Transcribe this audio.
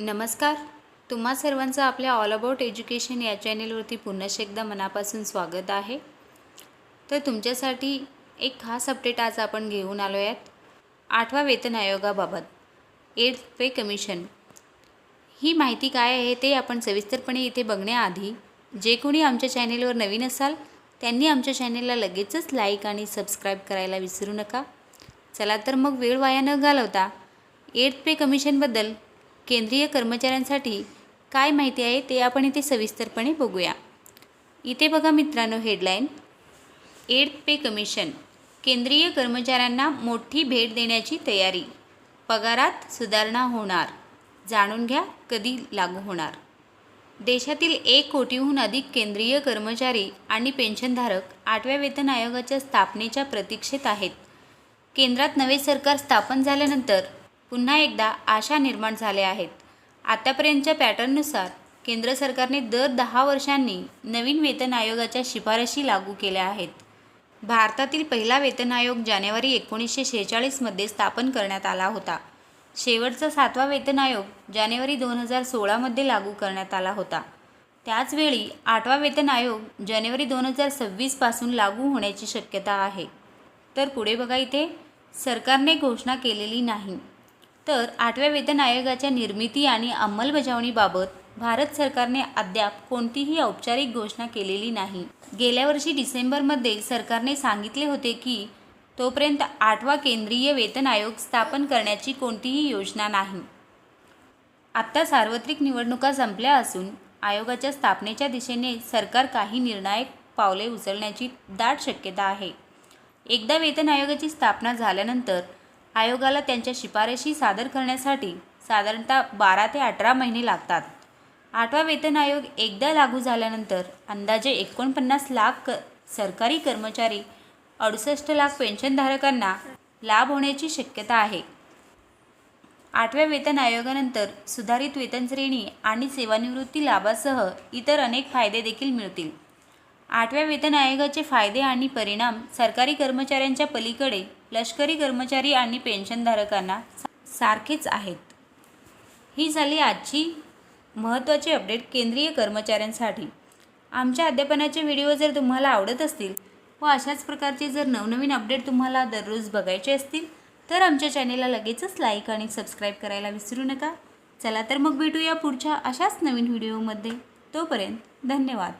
नमस्कार. तुम्हा सर्वांचं आपल्या ऑल अबाउट एज्युकेशन या चॅनेलवरती पुन्हा एकदा मनापासून स्वागत आहे. तर तुमच्यासाठी एक खास अपडेट आज आपण घेऊन आलो आहेत आठवा वेतन आयोगाबाबत. एड पे कमिशन ही माहिती काय आहे ते आपण सविस्तरपणे इथे बघण्याआधी जे कोणी आमच्या चॅनेलवर नवीन असाल त्यांनी आमच्या चॅनेलला लगेचच लाईक आणि सबस्क्राईब करायला विसरू नका. चला तर मग वेळ वाया न घालवता एड पे कमिशनबद्दल केंद्रीय कर्मचाऱ्यांसाठी काय माहिती आहे ते आपण इथे सविस्तरपणे बघूया. इथे बघा मित्रांनो हेडलाईन एड पे कमिशन केंद्रीय कर्मचाऱ्यांना मोठी भेट देण्याची तयारी. पगारात सुधारणा होणार. जाणून घ्या कधी लागू होणार. देशातील एक कोटीहून अधिक केंद्रीय कर्मचारी आणि पेन्शनधारक आठव्या वेतन आयोगाच्या स्थापनेच्या प्रतीक्षेत आहेत. केंद्रात नवे सरकार स्थापन झाल्यानंतर पुन्हा एकदा आशा निर्माण झाल्या आहेत. आतापर्यंतच्या पॅटर्ननुसार केंद्र सरकारने दर दहा वर्षांनी नवीन वेतन आयोगाच्या शिफारशी लागू केल्या आहेत. भारतातील पहिला वेतन आयोग जानेवारी एकोणीसशे शेहेचाळीसमध्ये स्थापन करण्यात आला होता. शेवटचा सातवा वेतन आयोग जानेवारी दोन हजार सोळामध्ये लागू करण्यात आला होता. त्याचवेळी आठवा वेतन आयोग जानेवारी दोन हजार सव्वीसपासून लागू होण्याची शक्यता आहे. तर पुढे बघा इथे सरकारने घोषणा केलेली नाही. तर आठव्या वेतन आयोगाच्या निर्मिती आणि अंमलबजावणीबाबत भारत सरकारने अद्याप कोणतीही औपचारिक घोषणा केलेली नाही. गेल्या वर्षी डिसेंबरमध्ये सरकारने सांगितले होते की तोपर्यंत आठवा केंद्रीय वेतन आयोग स्थापन करण्याची कोणतीही योजना नाही. आत्ता सार्वत्रिक निवडणुका संपल्या असून आयोगाच्या स्थापनेच्या दिशेने सरकार काही निर्णायक पावले उचलण्याची दाट शक्यता आहे. एकदा वेतन आयोगाची स्थापना झाल्यानंतर आयोगाला त्यांच्या शिफारशी सादर करण्यासाठी साधारणतः बारा ते अठरा महिने लागतात. आठवा वेतन आयोग एकदा लागू झाल्यानंतर अंदाजे एकोणपन्नास लाख क सरकारी कर्मचारी अडुसष्ट लाख पेन्शनधारकांना लाभ होण्याची शक्यता आहे. आठव्या वेतन आयोगानंतर सुधारित वेतन श्रेणी आणि सेवानिवृत्ती लाभासह इतर अनेक फायदे देखील मिळतील. आठव्या वेतन आयोगाचे फायदे आणि परिणाम सरकारी कर्मचाऱ्यांच्या पलीकडे लष्करी कर्मचारी आणि पेन्शनधारकांना सारखेच आहेत. ही झाली आजची महत्त्वाची अपडेट केंद्रीय कर्मचाऱ्यांसाठी. आमच्या अध्यापनाचे व्हिडिओ जर तुम्हाला आवडत असतील व अशाच प्रकारचे जर नवनवीन अपडेट तुम्हाला दररोज बघायचे असतील तर आमच्या चॅनेलला लगेचच लाईक आणि सबस्क्राईब करायला विसरू नका. चला तर मग भेटूया पुढच्या अशाच नवीन व्हिडिओमध्ये. तोपर्यंत धन्यवाद.